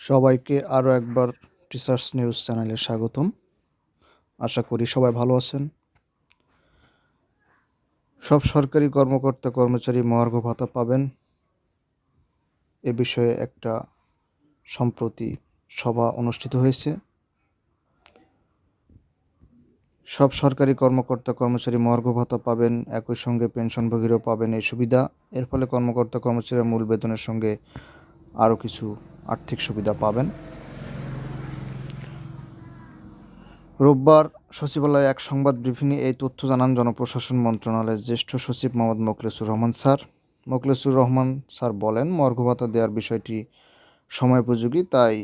সবাইকে আরও একবার টিচার্স নিউজ চ্যানেলে স্বাগতম। আশা করি সবাই ভালো আছেন। সব সরকারি কর্মকর্তা, কর্মচারী মহার্ঘ ভাতা পাবেন। এ বিষয়ে একটা সম্প্রতি সভা অনুষ্ঠিত হয়েছে। সব সরকারি কর্মকর্তা, কর্মচারী মহার্ঘ ভাতা পাবেন, একই সঙ্গে পেনশনভোগীরাও পাবেন এই সুবিধা। এর ফলে কর্মকর্তা, কর্মচারীরা মূল বেতনের সঙ্গে আরও কিছু আর্থিক সুবিধা পাবেন। রোববার সচিবালয়ে এক সংবাদ ব্রিফিংয়ে এই তথ্য জানান জনপ্রশাসন মন্ত্রণালয়ের জ্যেষ্ঠ সচিব মোহাম্মদ মোখলেসুর রহমান স্যার। মোখলেসুর রহমান স্যার বলেন মর্গ ভাতা দেওয়ার বিষয়টি সময়োপযোগী তাই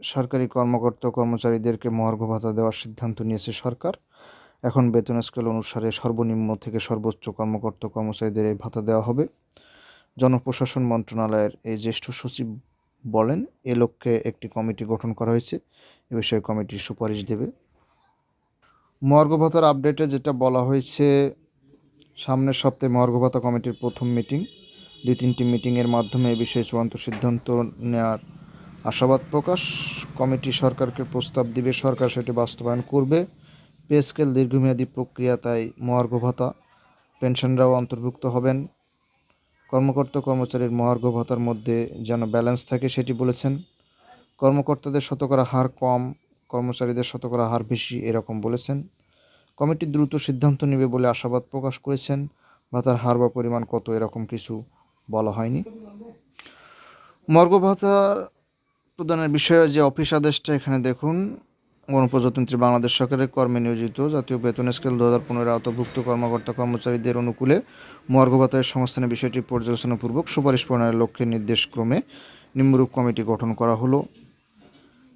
সরকারি কর্মকর্তা কর্মচারীদেরকে মহার্ঘ ভাতা দেওয়ার সিদ্ধান্ত নিয়েছে সরকার। এখন বেতন স্কেল অনুসারে সর্বনিম্ন থেকে সর্বোচ্চ কর্মকর্তা কর্মচারীদের এই ভাতা দেওয়া হবে। জনপ্রশাসন মন্ত্রণালয়ের এই জ্যেষ্ঠ সচিব বলেন, এ লক্ষ্যে একটি কমিটি গঠন করা হয়েছে, এ বিষয়ে কমিটি সুপারিশ দেবে। মর্গ ভাতার আপডেটে যেটা বলা হয়েছে, সামনের সপ্তাহে মর্গ ভাতা কমিটির প্রথম মিটিং, দুই তিনটি মিটিংয়ের মাধ্যমে এ বিষয়ে চূড়ান্ত সিদ্ধান্ত নেওয়ার আশাবাদ প্রকাশ। কমিটি সরকারকে প্রস্তাব দিবে, সরকার সেটি বাস্তবায়ন করবে। পে স্কেল দীর্ঘমেয়াদী প্রক্রিয়া, তাই মহার্ঘ ভাতা। পেনশনরাও অন্তর্ভুক্ত হবেন। কর্মকর্তা কর্মচারীর মহার্ঘ ভাতার মধ্যে যেন ব্যালেন্স থাকে সেটি বলেছেন। কর্মকর্তাদের শতকরা হার কম, কর্মচারীদের শতকরা হার বেশি এরকম বলেছেন। কমিটি দ্রুত সিদ্ধান্ত নেবে বলে আশাবাদ প্রকাশ করেছেন ভাতার হার বা পরিমাণ কত এরকম কিছু বলা হয়নি। মর্গ ভাতার প্রদানের বিষয়ে যে অফিস আদেশটা এখানে দেখুন। গণপ্রজাতন্ত্রী বাংলাদেশ সরকারের কর্মে নিয়োজিত জাতীয় বেতন স্কেল দু হাজার পনেরো আওতাভুক্ত কর্মকর্তা কর্মচারীদের অনুকূলে মর্গ ভাতার সংস্থানের বিষয়টি পর্যালোচনাপূর্বক সুপারিশ প্রণয়নের লক্ষ্যে নির্দেশক্রমে নিম্নরূপ কমিটি গঠন করা হলো।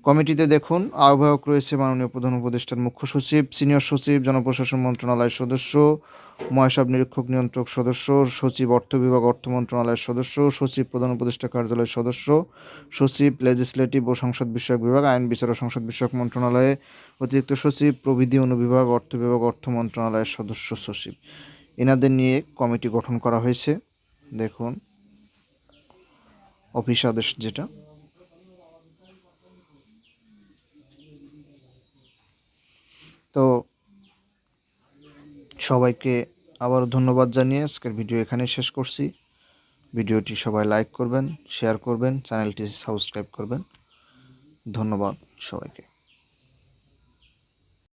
কমিটিতে দেখুন, আহ্বায়ক রয়েছে মাননীয় প্রধান উপদেষ্টার মুখ্য সচিব, সিনিয়র সচিব, জনপ্রশাসন মন্ত্রণালয়ের সদস্য মহাসাব নিরীক্ষক নিয়ন্ত্রক সদস্য, সচিব অর্থ বিভাগ অর্থ মন্ত্রণালয়ের সদস্য, সচিব প্রধান উপদেষ্টা কার্যালয়ের সদস্য, সচিব লেজিসলেটিভ ও সংসদ বিষয়ক বিভাগ, আইন বিচার ও সংসদ বিষয়ক মন্ত্রণালয়ে অতিরিক্ত সচিব প্রবিধি অনুবিভাগ, অর্থ বিভাগ, অর্থ মন্ত্রণালয়ের সদস্য, সচিব। এনাদের নিয়ে কমিটি গঠন করা হয়েছে। দেখুন, অফিস আদেশ যেটা। তো সবাইকে আবারও ধন্যবাদ জানিয়ে আজকের ভিডিও এখানেই শেষ করছি। ভিডিওটি সবাই লাইক করবেন শেয়ার করবেন চ্যানেলটি সাবস্ক্রাইব করবেন। ধন্যবাদ সবাইকে।